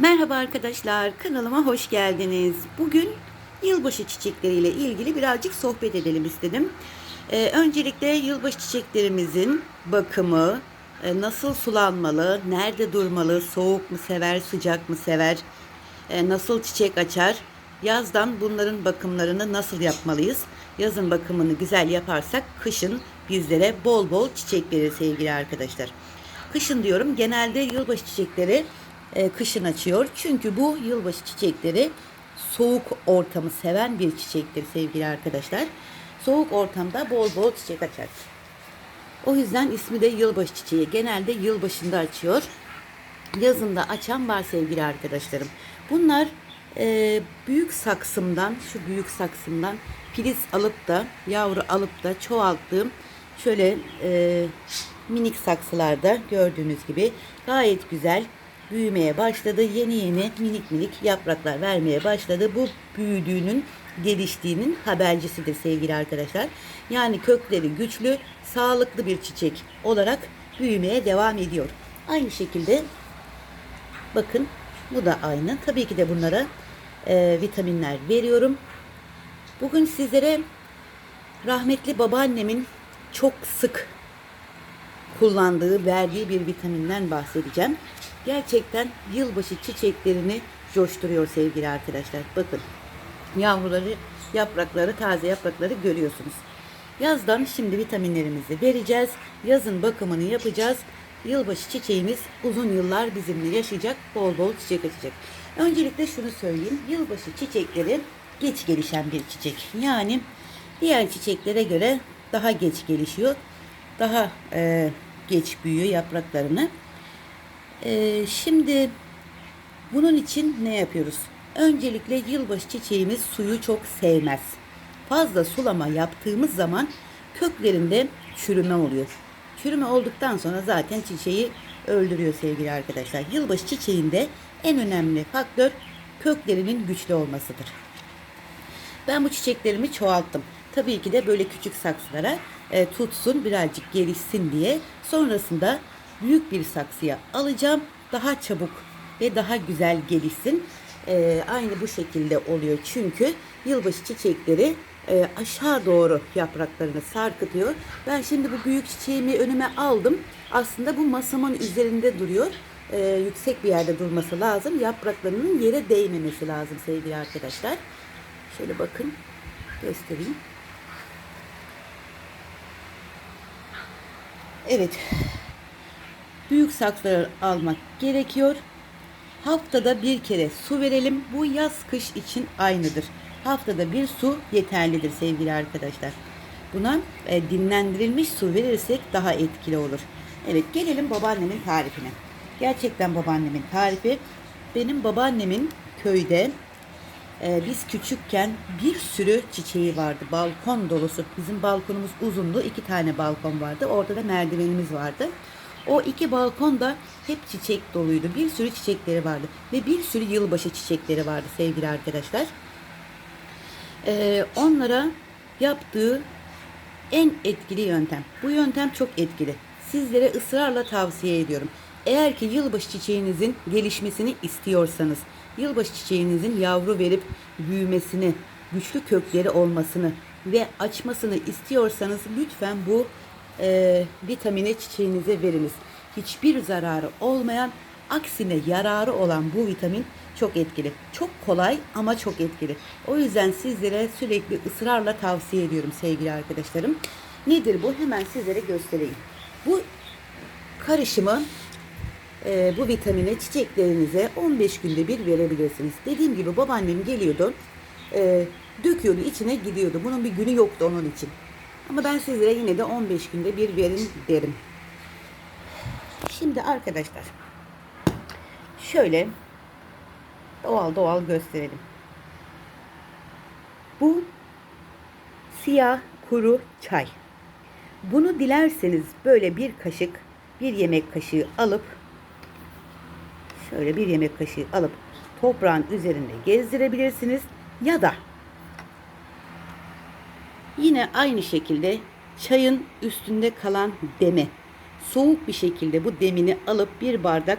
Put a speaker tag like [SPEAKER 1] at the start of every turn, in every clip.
[SPEAKER 1] Merhaba arkadaşlar, kanalıma hoş geldiniz. Bugün yılbaşı çiçekleriyle ilgili birazcık sohbet edelim istedim. Ee, öncelikle yılbaşı çiçeklerimizin bakımı, e, nasıl sulanmalı, nerede durmalı, soğuk mu sever, sıcak mı sever, e, nasıl çiçek açar, yazdan bunların bakımlarını nasıl yapmalıyız? Yazın bakımını güzel yaparsak kışın bizlere bol bol çiçek verir sevgili arkadaşlar. Kışın diyorum genelde yılbaşı çiçekleri e, kışın açıyor. Çünkü bu yılbaşı çiçekleri soğuk ortamı seven bir çiçektir sevgili arkadaşlar. Soğuk ortamda bol bol çiçek açar. O yüzden ismi de yılbaşı çiçeği. Genelde yılbaşında açıyor. Yazında açan var sevgili arkadaşlarım. Bunlar e, büyük saksımdan, şu büyük saksımdan filiz alıp da yavru alıp da çoğalttığım şöyle e, minik saksılarda gördüğünüz gibi gayet güzel büyümeye başladı. Yeni yeni minik minik yapraklar vermeye başladı. Bu büyüdüğünün, geliştiğinin habercisidir sevgili arkadaşlar. Yani kökleri güçlü, sağlıklı bir çiçek olarak büyümeye devam ediyor. Aynı şekilde bakın bu da aynı. Tabii ki de bunlara e, vitaminler veriyorum. Bugün sizlere rahmetli babaannemin çok sık kullandığı, verdiği bir vitaminden bahsedeceğim. Gerçekten yılbaşı çiçeklerini coşturuyor sevgili arkadaşlar. Bakın yavruları, yaprakları, taze yaprakları görüyorsunuz. Yazdan şimdi vitaminlerimizi vereceğiz. Yazın bakımını yapacağız. Yılbaşı çiçeğimiz uzun yıllar bizimle yaşayacak, bol bol çiçek açacak. Öncelikle şunu söyleyeyim. Yılbaşı çiçekleri geç gelişen bir çiçek. Yani diğer çiçeklere göre daha geç gelişiyor. Daha e, geç büyüyor yapraklarını. E, şimdi bunun için ne yapıyoruz? Öncelikle yılbaşı çiçeğimiz suyu çok sevmez. Fazla sulama yaptığımız zaman köklerinde çürüme oluyor. Çürüme olduktan sonra zaten çiçeği öldürüyor sevgili arkadaşlar. Yılbaşı çiçeğinde en önemli faktör köklerinin güçlü olmasıdır. Ben bu çiçeklerimi çoğalttım. Tabii ki de böyle küçük saksılara e, tutsun birazcık gelişsin diye. Sonrasında büyük bir saksıya alacağım. Daha çabuk ve daha güzel gelişsin. E, aynı bu şekilde oluyor. Çünkü yılbaşı çiçekleri e, aşağı doğru yapraklarını sarkıtıyor. Ben şimdi bu büyük çiçeğimi önüme aldım. Aslında bu masamın üzerinde duruyor. E, yüksek bir yerde durması lazım. Yapraklarının yere değmemesi lazım sevgili arkadaşlar. Şöyle bakın göstereyim. Evet. Büyük saksılar almak gerekiyor. Haftada bir kere su verelim. Bu yaz kış için aynıdır. Haftada bir su yeterlidir sevgili arkadaşlar. Buna e, dinlendirilmiş su verirsek daha etkili olur. Evet gelelim babaannemin tarifine. Gerçekten babaannemin tarifi. Benim babaannemin köyde e, biz küçükken bir sürü çiçeği vardı. Balkon dolusu. Bizim balkonumuz uzundu. iki tane balkon vardı. Orada da merdivenimiz vardı. O iki balkon da hep çiçek doluydu. Bir sürü çiçekleri vardı. Ve bir sürü yılbaşı çiçekleri vardı sevgili arkadaşlar. E, onlara yaptığı en etkili yöntem. Bu yöntem çok etkili. Sizlere ısrarla tavsiye ediyorum. Eğer ki yılbaşı çiçeğinizin gelişmesini istiyorsanız, yılbaşı çiçeğinizin yavru verip büyümesini, güçlü kökleri olmasını ve açmasını istiyorsanız lütfen bu e, vitamini çiçeğinize veriniz. Hiçbir zararı olmayan, aksine yararı olan bu vitamin çok etkili. Çok kolay ama çok etkili. O yüzden sizlere sürekli ısrarla tavsiye ediyorum sevgili arkadaşlarım. Nedir bu? Hemen sizlere göstereyim. Bu karışımı e, bu vitamini çiçeklerinize 15 günde bir verebilirsiniz. Dediğim gibi babaannem geliyordu, e, döküyordu, içine gidiyordu. Bunun bir günü yoktu onun için. Ama ben sizlere yine de 15 günde bir verin derim. Şimdi arkadaşlar, şöyle doğal doğal gösterelim. Bu siyah kuru çay. Bunu dilerseniz böyle bir kaşık, bir yemek kaşığı alıp şöyle bir yemek kaşığı alıp toprağın üzerinde gezdirebilirsiniz ya da yine aynı şekilde çayın üstünde kalan demi soğuk bir şekilde bu demini alıp bir bardak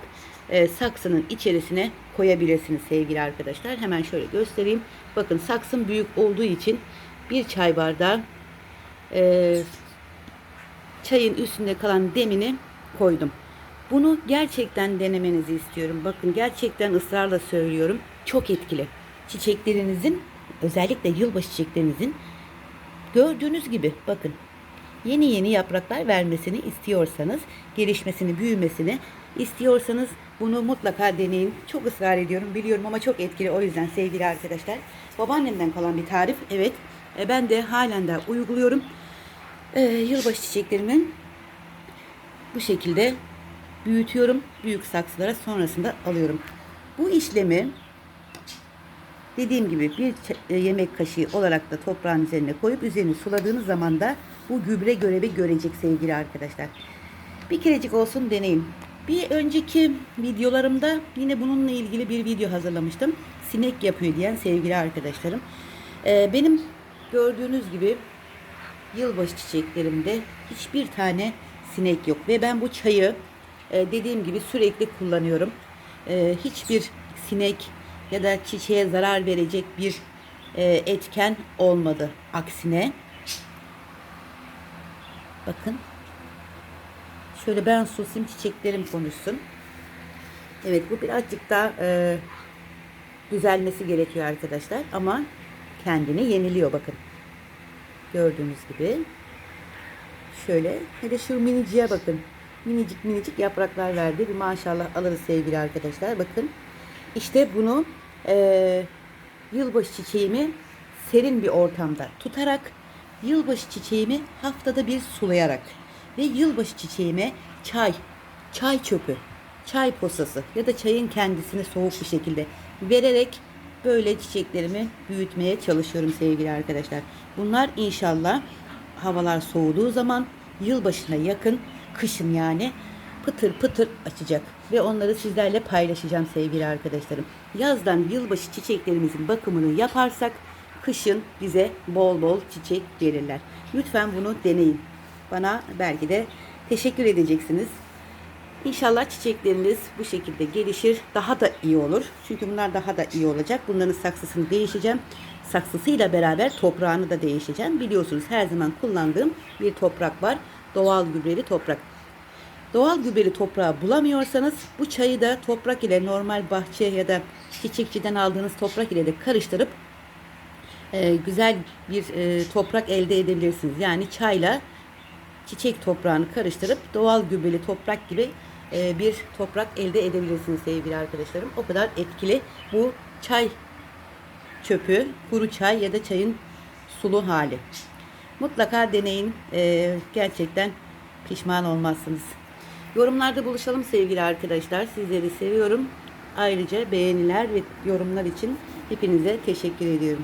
[SPEAKER 1] e, saksının içerisine koyabilirsiniz sevgili arkadaşlar. Hemen şöyle göstereyim. Bakın saksım büyük olduğu için bir çay bardağı e, çayın üstünde kalan demini koydum. Bunu gerçekten denemenizi istiyorum. Bakın gerçekten ısrarla söylüyorum. Çok etkili. Çiçeklerinizin özellikle yılbaşı çiçeklerinizin gördüğünüz gibi bakın yeni yeni yapraklar vermesini istiyorsanız, gelişmesini, büyümesini istiyorsanız bunu mutlaka deneyin. Çok ısrar ediyorum biliyorum ama çok etkili o yüzden sevgili arkadaşlar. Babaannemden kalan bir tarif. Evet e, ben de halen de uyguluyorum. Ee, yılbaşı çiçeklerimin bu şekilde büyütüyorum. Büyük saksılara sonrasında alıyorum. Bu işlemi dediğim gibi bir e, yemek kaşığı olarak da toprağın üzerine koyup üzerini suladığınız zaman da bu gübre görevi görecek sevgili arkadaşlar. Bir kerecik olsun deneyin. Bir önceki videolarımda yine bununla ilgili bir video hazırlamıştım. Sinek yapıyor diyen sevgili arkadaşlarım. Ee, benim gördüğünüz gibi yılbaşı çiçeklerimde hiçbir tane sinek yok ve ben bu çayı e, dediğim gibi sürekli kullanıyorum. E, hiçbir sinek ya da çiçeğe zarar verecek bir e, etken olmadı. Aksine bakın şöyle ben susayım çiçeklerim konuşsun. Evet bu birazcık daha e, düzelmesi gerekiyor arkadaşlar ama kendini yeniliyor bakın. Gördüğünüz gibi. Şöyle hele şu miniciye bakın. Minicik minicik yapraklar verdi. Bir maşallah alırız sevgili arkadaşlar. Bakın. İşte bunu eee, yılbaşı çiçeğimi serin bir ortamda tutarak yılbaşı çiçeğimi haftada bir sulayarak ve yılbaşı çiçeğime çay, çay çöpü, çay posası ya da çayın kendisini soğuk bir şekilde vererek böyle çiçeklerimi büyütmeye çalışıyorum sevgili arkadaşlar. Bunlar inşallah havalar soğuduğu zaman yılbaşına yakın kışın yani pıtır pıtır açacak ve onları sizlerle paylaşacağım sevgili arkadaşlarım. Yazdan yılbaşı çiçeklerimizin bakımını yaparsak kışın bize bol bol çiçek verirler. Lütfen bunu deneyin. Bana belki de teşekkür edeceksiniz. İnşallah çiçekleriniz bu şekilde gelişir. Daha da iyi olur. Çünkü bunlar daha da iyi olacak. Bunların saksısını değişeceğim. Saksısıyla beraber toprağını da değişeceğim. Biliyorsunuz her zaman kullandığım bir toprak var. Doğal gübreli toprak. Doğal gübreli toprağı bulamıyorsanız bu çayı da toprak ile normal bahçe ya da çiçekçiden aldığınız toprak ile de karıştırıp e, güzel bir e, toprak elde edebilirsiniz. Yani çayla çiçek toprağını karıştırıp doğal gübreli toprak gibi e, bir toprak elde edebilirsiniz sevgili arkadaşlarım. O kadar etkili bu çay çöpü, kuru çay ya da çayın sulu hali. Mutlaka deneyin. E, gerçekten pişman olmazsınız. Yorumlarda buluşalım sevgili arkadaşlar. Sizleri seviyorum. Ayrıca beğeniler ve yorumlar için hepinize teşekkür ediyorum.